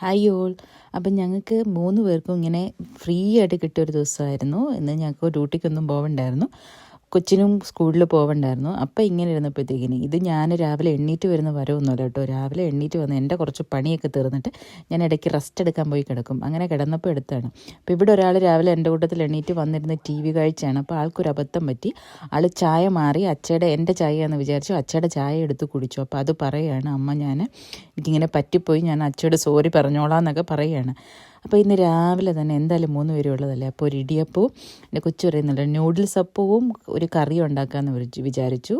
Hi all അപ്പം ഞങ്ങൾക്ക് മൂന്ന് പേർക്കും ഇങ്ങനെ ഫ്രീ ആയിട്ട് കിട്ടിയ ഒരു ദിവസമായിരുന്നു. ഇന്ന് ഞങ്ങൾക്ക് ഡ്യൂട്ടിക്കൊന്നും പോകണ്ടായിരുന്നു കൊച്ചിനും സ്കൂളിൽ പോകണ്ടായിരുന്നു അപ്പോൾ ഇങ്ങനെ ഇരുന്നപ്പോഴത്തേക്കിന് ഇത് ഞാൻ രാവിലെ എണ്ണീറ്റ് വരുന്ന വരവൊന്നുമല്ല കേട്ടോ. രാവിലെ എണ്ണീറ്റ് വന്ന് എന്റെ കുറച്ച് പണിയൊക്കെ തീർന്നിട്ട് ഞാൻ ഇടയ്ക്ക് റെസ്റ്റ് എടുക്കാൻ പോയി കിടക്കും. അങ്ങനെ കിടന്നപ്പോൾ എടുത്താണ്. അപ്പോൾ ഇവിടെ ഒരാൾ രാവിലെ എന്റെ കൂട്ടത്തിൽ എണ്ണീറ്റ് വന്നിരുന്ന ടി വി കാഴ്ചയാണ്. അപ്പോൾ ആൾക്കൊരു അബദ്ധം പറ്റി. ആൾ ചായ മാറി അച്ചയുടെ എന്റെ ചായ എന്ന് വിചാരിച്ചു അച്ചയുടെ ചായ എടുത്ത് കുടിച്ചു. അപ്പോൾ അത് പറയുകയാണ് അമ്മ ഞാൻ എനിക്കിങ്ങനെ പറ്റിപ്പോയി. ഞാൻ അച്ഛയോട് സോറി പറഞ്ഞോളാം എന്നൊക്കെ പറയുകയാണ് അപ്പോൾ ഇന്ന് രാവിലെ തന്നെ എന്തായാലും മൂന്ന് പേരും ഉള്ളതല്ലേ? അപ്പോൾ ഒരു ഇടിയപ്പവും എന്റെ കൊച്ചു പറയുന്നുണ്ട് നൂഡിൽസ് അപ്പവും ഒരു കറി ഉണ്ടാക്കാമെന്ന് വിചാരിച്ചു.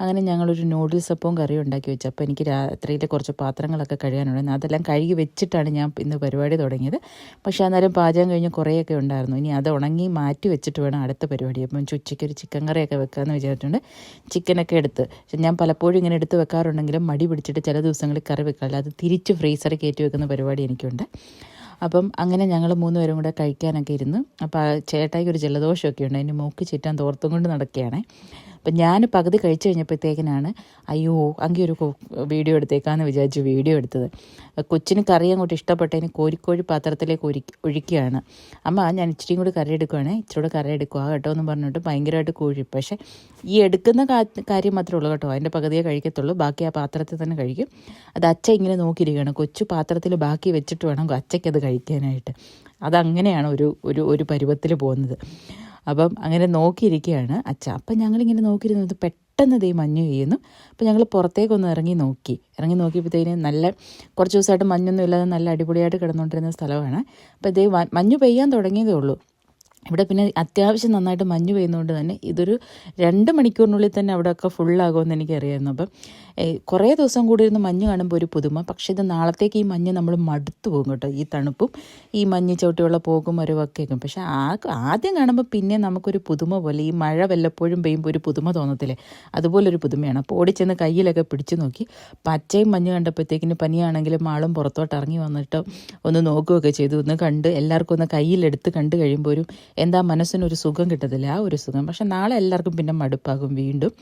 അങ്ങനെ ഞങ്ങളൊരു നൂഡിൽസ് അപ്പവും കറിയും ഉണ്ടാക്കി വെച്ചു. അപ്പോൾ എനിക്ക് രാത്രിയിലെ കുറച്ച് പാത്രങ്ങളൊക്കെ കഴുകാനുണ്ടായിരുന്നു. അതെല്ലാം കഴുകി വെച്ചിട്ടാണ് ഞാൻ ഇന്ന് പരിപാടി തുടങ്ങിയത്. പക്ഷേ അന്നേരം പാചകം കഴിഞ്ഞ് കുറേയൊക്കെ ഉണ്ടായിരുന്നു. ഇനി അത് ഉണങ്ങി മാറ്റി വെച്ചിട്ട് വേണം അടുത്ത പരിപാടി. അപ്പം ഉച്ചയ്ക്ക് ഒരു ചിക്കൻ കറിയൊക്കെ വെക്കാമെന്ന് വിചാരിച്ചിട്ടുണ്ട്. ചിക്കനൊക്കെ എടുത്ത്. പക്ഷെ ഞാൻ പലപ്പോഴും ഇങ്ങനെ എടുത്ത് വെക്കാറുണ്ടെങ്കിലും മടി പിടിച്ചിട്ട് ചില ദിവസങ്ങളിൽ കറി വെക്കാറില്ല. അത് തിരിച്ച് ഫ്രീസറിൽ കയറ്റി വെക്കുന്ന പരിപാടി എനിക്കുണ്ട്. അപ്പം അങ്ങനെ ഞങ്ങൾ മൂന്ന് പേരും കൂടെ കഴിക്കാനൊക്കെ ഇരുന്ന്. അപ്പോൾ ചേട്ടായിക്ക് ഒരു ജലദോഷമൊക്കെ ഉണ്ട്. അതിന് മൂക്ക് ചുറ്റാൻ തോർത്തും കൊണ്ട് നടക്കുകയാണ്. അപ്പം ഞാൻ പകുതി കഴിച്ചു കഴിഞ്ഞപ്പോഴത്തേക്കിനാണ് അയ്യോ അങ്കി ഒരു വീഡിയോ എടുത്തേക്കാന്ന് വിചാരിച്ചു വീഡിയോ എടുത്തത്. കൊച്ചിന് കറി അങ്ങോട്ട് ഇഷ്ടപ്പെട്ടതിന് കോരിക്കോഴി പാത്രത്തിലേക്ക് ഒരി ഒഴിക്കുകയാണ്. അമ്മ ഞാൻ ഇച്ചിരിയും കൂടി കറി എടുക്കുകയാണ് ഇച്ചിരി കൂടെ കറി എടുക്കുക കേട്ടോ എന്ന് പറഞ്ഞിട്ട് ഭയങ്കരമായിട്ട് കോഴി പക്ഷേ ഈ എടുക്കുന്ന കാര്യം മാത്രമേ ഉള്ളൂ കേട്ടോ. അതിന്റെ പകുതിയെ കഴിക്കത്തുള്ളൂ. ബാക്കി ആ പാത്രത്തിൽ തന്നെ കഴിക്കും. അത് അച്ഛ ഇങ്ങനെ നോക്കിയിരിക്കുകയാണ്. കൊച്ചു പാത്രത്തിൽ ബാക്കി വെച്ചിട്ട് വേണം അച്ഛയ്ക്കത് കഴിക്കാനായിട്ട്. അതങ്ങനെയാണ് ഒരു ഒരു ഒരു പരുവത്തിൽ പോകുന്നത്. അപ്പം അങ്ങനെ നോക്കിയിരിക്കുകയാണ് അച്ഛ. അപ്പം ഞങ്ങളിങ്ങനെ നോക്കിയിരുന്നത് പെട്ടെന്ന് ദേ മഞ്ഞ് പെയ്യുന്നു. അപ്പോൾ ഞങ്ങൾ പുറത്തേക്കൊന്ന് ഇറങ്ങി നോക്കി. ഇറങ്ങി നോക്കിയപ്പോഴത്തേന് നല്ല കുറച്ച് ദിവസമായിട്ട് മഞ്ഞൊന്നും ഇല്ലാതെ നല്ല അടിപൊളിയായിട്ട് കിടന്നുകൊണ്ടിരുന്ന സ്ഥലമാണ്. അപ്പോൾ ഇതേ മഞ്ഞ് പെയ്യാൻ തുടങ്ങിയതേ ഉള്ളൂ. ഇവിടെ പിന്നെ അത്യാവശ്യം നന്നായിട്ട് മഞ്ഞ് പെയ്യുന്നതുകൊണ്ട് തന്നെ ഇതൊരു രണ്ട് മണിക്കൂറിനുള്ളിൽ തന്നെ അവിടെയൊക്കെ ഫുള്ളാകുമെന്ന് എനിക്കറിയായിരുന്നു. അപ്പം കുറേ ദിവസം കൂടി ഇരുന്ന് മഞ്ഞ് കാണുമ്പോൾ ഒരു പുതുമ. പക്ഷേ ഇത് നാളത്തേക്ക് ഈ മഞ്ഞ് നമ്മൾ മടുത്തു പോകും കേട്ടോ. ഈ തണുപ്പും ഈ മഞ്ഞ് ചവിട്ടിയുള്ള പോകും ഒരു വക്കേക്കും പക്ഷേ ആ ആദ്യം കാണുമ്പോൾ പിന്നെ നമുക്കൊരു പുതുമ പോലെ ഈ മഴ വല്ലപ്പോഴും പെയ്യുമ്പോൾ ഒരു പുതുമ തോന്നത്തില്ലേ? അതുപോലൊരു പുതുമയാണ്. അപ്പോൾ ഓടിച്ചെന്ന് കയ്യിലൊക്കെ പിടിച്ചു നോക്കി. പച്ചയും മഞ്ഞ് കണ്ടപ്പോഴത്തേക്കിന് പനിയാണെങ്കിലും ആളും പുറത്തോട്ട് ഇറങ്ങി വന്നിട്ട് ഒന്ന് നോക്കുകയൊക്കെ ചെയ്തു. ഒന്ന് കണ്ട് എല്ലാവർക്കും ഒന്ന് കയ്യിലെടുത്ത് കണ്ടു കഴിയുമ്പോൾ ഒരു എന്താ മനസ്സിനൊരു സുഖം കിട്ടത്തില്ല ആ ഒരു സുഖം. പക്ഷെ നാളെ എല്ലാവർക്കും പിന്നെ മടുപ്പാകും വീണ്ടും.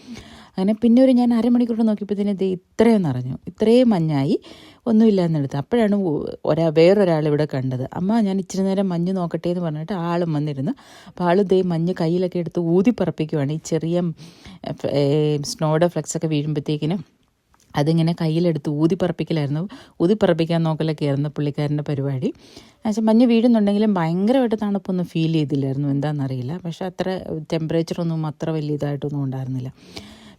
അങ്ങനെ പിന്നെ ഒരു ഞാൻ അരമണിക്കൂർ നോക്കിയപ്പോഴത്തേന് ഇത് ഇത്രയും നിറഞ്ഞു. ഇത്രയും മഞ്ഞായി. ഒന്നുമില്ല എന്നെടുത്ത് അപ്പോഴാണ് ഒരാ വേറൊരാൾ ഇവിടെ കണ്ടത്. അമ്മ ഞാൻ ഇച്ചിരി നേരം മഞ്ഞ് നോക്കട്ടെ എന്ന് പറഞ്ഞിട്ട് ആളും വന്നിരുന്നു. അപ്പോൾ ആൾ ദേ മഞ്ഞ് കയ്യിലൊക്കെ എടുത്ത് ഊതിപ്പറപ്പിക്കുവാണ്. ഈ ചെറിയ സ്നോയുടെ ഫ്ലെക്സൊക്കെ വീഴുമ്പോഴത്തേക്കിനും അതിങ്ങനെ കയ്യിലെടുത്ത് ഊതിപ്പറപ്പിക്കലായിരുന്നു. ഊതിപ്പറപ്പിക്കാൻ നോക്കലൊക്കെ ആയിരുന്നു പുള്ളിക്കാരന്റെ പരിപാടി. പക്ഷേ മഞ്ഞ് വീഴുന്നുണ്ടെങ്കിലും ഭയങ്കരമായിട്ട് തണുപ്പൊന്നും ഫീൽ ചെയ്തില്ലായിരുന്നു. എന്താണെന്നറിയില്ല പക്ഷേ അത്ര ടെമ്പറേച്ചറൊന്നും അത്ര വലിയ ഇതായിട്ടൊന്നും ഉണ്ടായിരുന്നില്ല.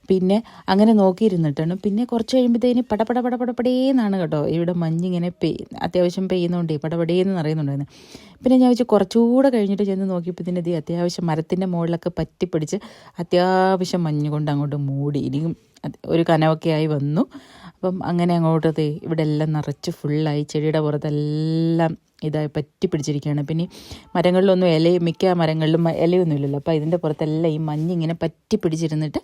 പിന്നെ അങ്ങനെ നോക്കിയിരുന്നിട്ടാണ്. പിന്നെ കുറച്ച് കഴിയുമ്പോഴത്തേന് പടപട പടപടപടേന്നാണ് കേട്ടോ. ഇവിടെ മഞ്ഞിങ്ങനെ പെയ് അത്യാവശ്യം പെയ്യുന്നുണ്ടേ പടപടേന്ന് അറിയുന്നുണ്ടായിരുന്നു പിന്നെ ഞാൻ വെച്ച് കുറച്ചുകൂടെ കഴിഞ്ഞിട്ട് ചെന്ന് നോക്കിയപ്പോൾ ഇത് അത്യാവശ്യം മരത്തിന്റെ മുകളിലൊക്കെ പറ്റിപ്പിടിച്ച് അത്യാവശ്യം മഞ്ഞ് കൊണ്ട് അങ്ങോട്ട് മൂടി. ഇനിയും ഒരു കനവൊക്കെ ആയി വന്നു. അപ്പം അങ്ങനെ അങ്ങോട്ടത് ഇവിടെ എല്ലാം നിറച്ച് ഫുള്ളായി ചെടിയുടെ പുറത്തെല്ലാം ഇതായി പറ്റി പിടിച്ചിരിക്കുകയാണ്. പിന്നെ മരങ്ങളിലൊന്നും ഇല മിക്ക മരങ്ങളിലും ഇലയൊന്നുമില്ലല്ലോ അപ്പോൾ ഇതിന്റെ പുറത്തെല്ലാം ഈ മഞ്ഞിങ്ങനെ പറ്റി പിടിച്ചിരുന്നിട്ട്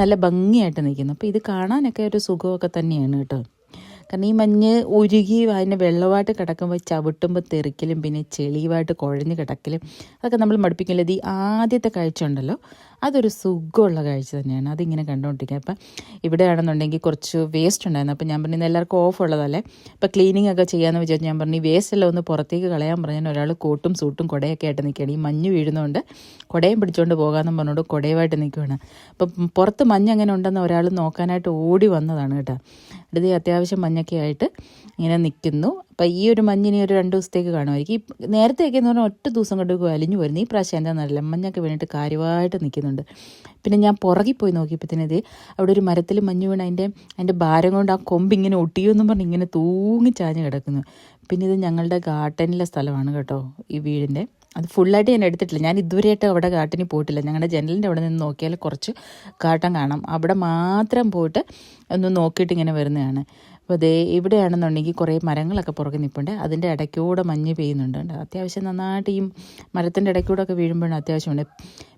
നല്ല ഭംഗിയായിട്ട് നിൽക്കുന്നു. അപ്പോൾ ഇത് കാണാനൊക്കെ ഒരു സുഖമൊക്കെ തന്നെയാണ് കേട്ടോ. കാരണം ഈ മഞ്ഞ് ഉരുകി അതിന്റെ വെള്ളമായിട്ട് കിടക്കുമ്പോൾ ചവിട്ടുമ്പോൾ തെറിക്കലും പിന്നെ ചെളിയുമായിട്ട് കുഴഞ്ഞ് കിടക്കലും അതൊക്കെ നമ്മൾ മടുപ്പിക്കില്ല? ഇത് ആദ്യത്തെ കാഴ്ച ഉണ്ടല്ലോ. അതൊരു സുഖമുള്ള കാഴ്ച തന്നെയാണ്. അതിങ്ങനെ കണ്ടുകൊണ്ടിരിക്കുക അപ്പം ഇവിടെയാണെന്നുണ്ടെങ്കിൽ കുറച്ച് വേസ്റ്റ് ഉണ്ടായിരുന്നു. അപ്പം ഞാൻ പറഞ്ഞു എല്ലാവർക്കും ഓഫ് ഉള്ളതല്ലേ? അപ്പം ക്ലീനിങ് ഒക്കെ ചെയ്യാമെന്ന് വിചാരിച്ചു ഞാൻ പറഞ്ഞു ഈ വേസ്റ്റ് എല്ലാം ഒന്ന് പുറത്തേക്ക് കളയാൻ പറഞ്ഞാൽ ഒരാൾ കോട്ടും സൂട്ടും കുടയൊക്കെ ആയിട്ട് നിൽക്കുകയാണ്. ഈ മഞ്ഞ് വീഴുന്നതുകൊണ്ട് കുടയും പിടിച്ചുകൊണ്ട് പോകാമെന്നും പറഞ്ഞുകൊണ്ട് കുടയുമായിട്ട് നിൽക്കുകയാണ്. അപ്പം പുറത്ത് മഞ്ഞ് അങ്ങനെ ഉണ്ടെന്ന് ഒരാൾ നോക്കാനായിട്ട് ഓടി വന്നതാണ് കേട്ടോ. അടുത്ത് അത്യാവശ്യം മഞ്ഞൊക്കെ ആയിട്ട് ഇങ്ങനെ നിൽക്കുന്നു. അപ്പം ഈ ഒരു മഞ്ഞിനി ഒരു രണ്ട് ദിവസത്തേക്ക് കാണുമായിരിക്കും. ഈ നേരത്തെയൊക്കെ എന്ന് പറഞ്ഞാൽ ഒറ്റ ദിവസം കൊണ്ട് അലിഞ്ഞു വരുന്നു ഈ പ്രാവശ്യം എന്താണെന്നറിയില്ല മഞ്ഞൊക്കെ വേണ്ടിയിട്ട് കാര്യമായിട്ട് നിൽക്കുന്നുണ്ട് പിന്നെ ഞാൻ പുറകിൽ പോയി നോക്കിയപ്പോഴത്തേനത് അവിടെ ഒരു മരത്തിൽ മഞ്ഞ് വീണ് അതിന്റെ അതിന്റെ ഭാരം കൊണ്ട് ആ കൊമ്പ് ഇങ്ങനെ ഒട്ടിയെന്നും പറഞ്ഞ് ഇങ്ങനെ തൂങ്ങി ചാഞ്ഞ് കിടക്കുന്നു. പിന്നെ ഇത് ഞങ്ങളുടെ ഗാർഡനിലെ സ്ഥലമാണ് കേട്ടോ ഈ വീടിന്റെ. അത് ഫുള്ളായിട്ട് ഞാൻ എടുത്തിട്ടില്ല. ഞാൻ ഇതുവരെയായിട്ട് അവിടെ ഗാർഡനിൽ പോയിട്ടില്ല. ഞങ്ങളുടെ ജനലിന്റെ അവിടെ നിന്ന് നോക്കിയാൽ കുറച്ച് ഗാർഡൻ കാണാം. അവിടെ മാത്രം പോയിട്ട് ഒന്ന് നോക്കിയിട്ട് ഇങ്ങനെ വരുന്നതാണ്. അപ്പോൾ ദേ ഇവിടെയാണെന്നുണ്ടെങ്കിൽ കുറേ മരങ്ങളൊക്കെ പുറകെ നിൽപ്പുണ്ട് അതിന്റെ ഇടയ്ക്കൂടെ മഞ്ഞ് പെയ്യുന്നുണ്ട് അത്യാവശ്യം നന്നായിട്ട് ഈ മരത്തിന്റെ ഇടയ്ക്കൂടെ ഒക്കെ വീഴുമ്പോഴാണ് അത്യാവശ്യമുണ്ട്.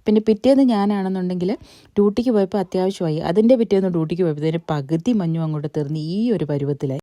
പിന്നെ പിറ്റേന്ന് ഞാനാണെന്നുണ്ടെങ്കിൽ ഡ്യൂട്ടിക്ക് പോയപ്പോൾ അത്യാവശ്യമായി. അതിന്റെ പിറ്റേന്ന് ഡ്യൂട്ടിക്ക് പോയപ്പോൾ പകുതി മഞ്ഞും അങ്ങോട്ട് തീർന്ന് ഈ ഒരു പരുവത്തിലായി.